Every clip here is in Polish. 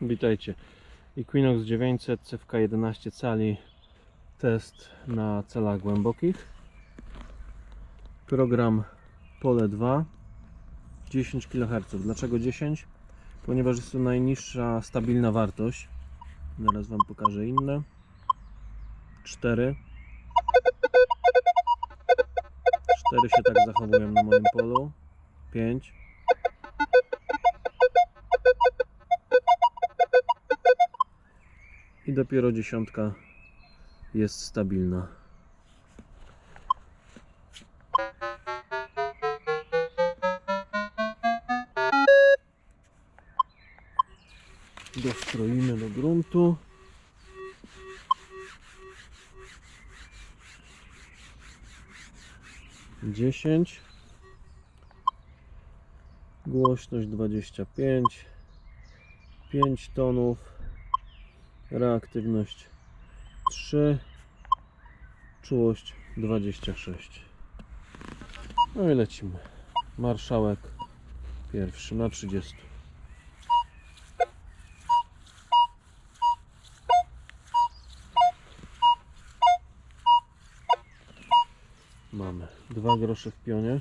Witajcie. Equinox 900 CFK 11 cali test na celach głębokich. Program Pole 2 10 kHz. Dlaczego 10? Ponieważ jest to najniższa stabilna wartość. Zaraz Wam pokażę inne. 4 4 się tak zachowują na moim polu. 5 dopiero dziesiątka jest stabilna. Dostroimy do gruntu. Dziesięć. Głośność dwadzieścia pięć. Pięć tonów reaktywność 3 czułość 26 no i lecimy. Marszałek pierwszy na 30 mamy dwa grosze w pionie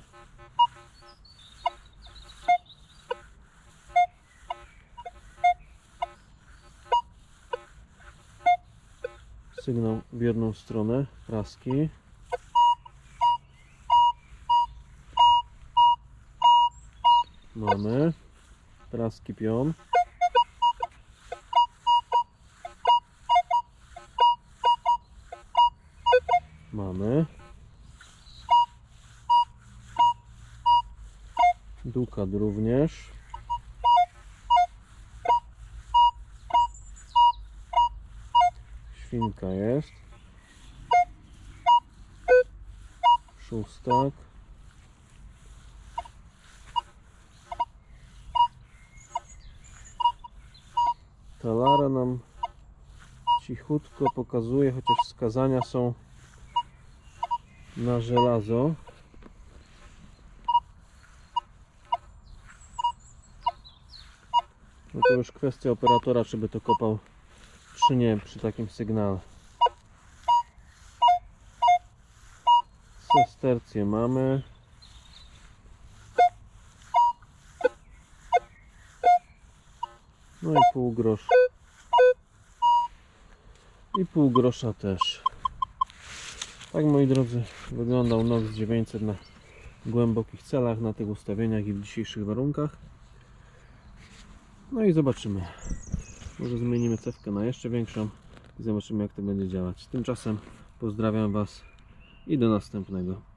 sygnał w jedną stronę, praski. Mamy praski pion. Mamy. Dukat również. Świnka jest. Szóstak. Talara nam cichutko pokazuje, chociaż wskazania są na żelazo. No to już kwestia operatora, czy by to kopał czy nie przy takim sygnale. Sestercję mamy. No i pół grosza. I pół grosza też. Tak moi drodzy wyglądał NOX 900 na głębokich celach, na tych ustawieniach i w dzisiejszych warunkach. No i zobaczymy. Może zmienimy cewkę na jeszcze większą i zobaczymy jak to będzie działać. Tymczasem pozdrawiam Was i do następnego.